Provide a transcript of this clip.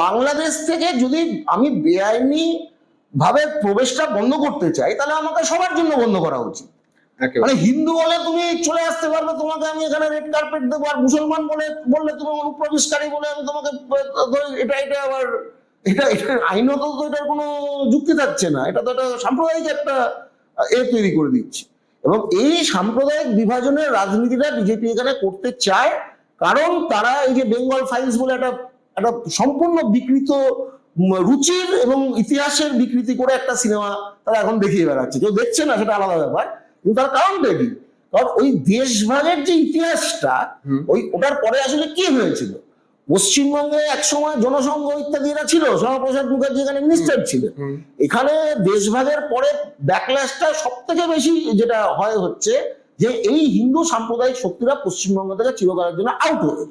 বাংলাদেশ থেকে যদি আমি বেআইনি ভাবে প্রবেশটা বন্ধ করতে চাই তাহলে আমাকে সবার জন্য বন্ধ করা উচিত। মানে হিন্দু বলে তুমি চলে আসতে পারবে তোমাকে আমি এখানে রেড কার্পেট দেবো আর মুসলমান বলে বললে তুমি অনুপ্রবেশকারী বলে আমি তোমাকে এটা এটা আবার এটা এটা আইনত তো এটার কোনো যুক্তি থাকছে না এটা তো একটা সাম্প্রদায়িক একটা এ তৈরি করে দিচ্ছে। এবং এই সাম্প্রদায়িক বিভাজনের রাজনীতিটা বিজেপি এখানে করতে চায় কারণ তারা এই যে বেঙ্গল ফাইলস বলে একটা একটা সম্পূর্ণ বিকৃত রুচির এবং ইতিহাসের বিকৃতি করে একটা সিনেমা তারা এখন দেখিয়ে বেড়াচ্ছে। কেউ দেখছে না সেটা আলাদা ব্যাপার। কিন্তু তার কারণটা কি? কারণ ওই দেশভাগের যে ইতিহাসটা ওই ওটার পরে আসলে কি হয়েছিল? পশ্চিমবঙ্গে একসময় জনসংঘ ইত্যাদি এরা ছিল শ্যামাপ্রসাদ মুখার্জি এখানে মিনিস্টার ছিলেন। হুম। এখানে দেশভাগের পরে ব্যাকল্যাশটা সব থেকে বেশি যেটা হয় হচ্ছে যে এই হিন্দু সাম্প্রদায়িক শক্তিরা পশ্চিমবঙ্গ থেকে চিরকালের জন্য আউট হয়ে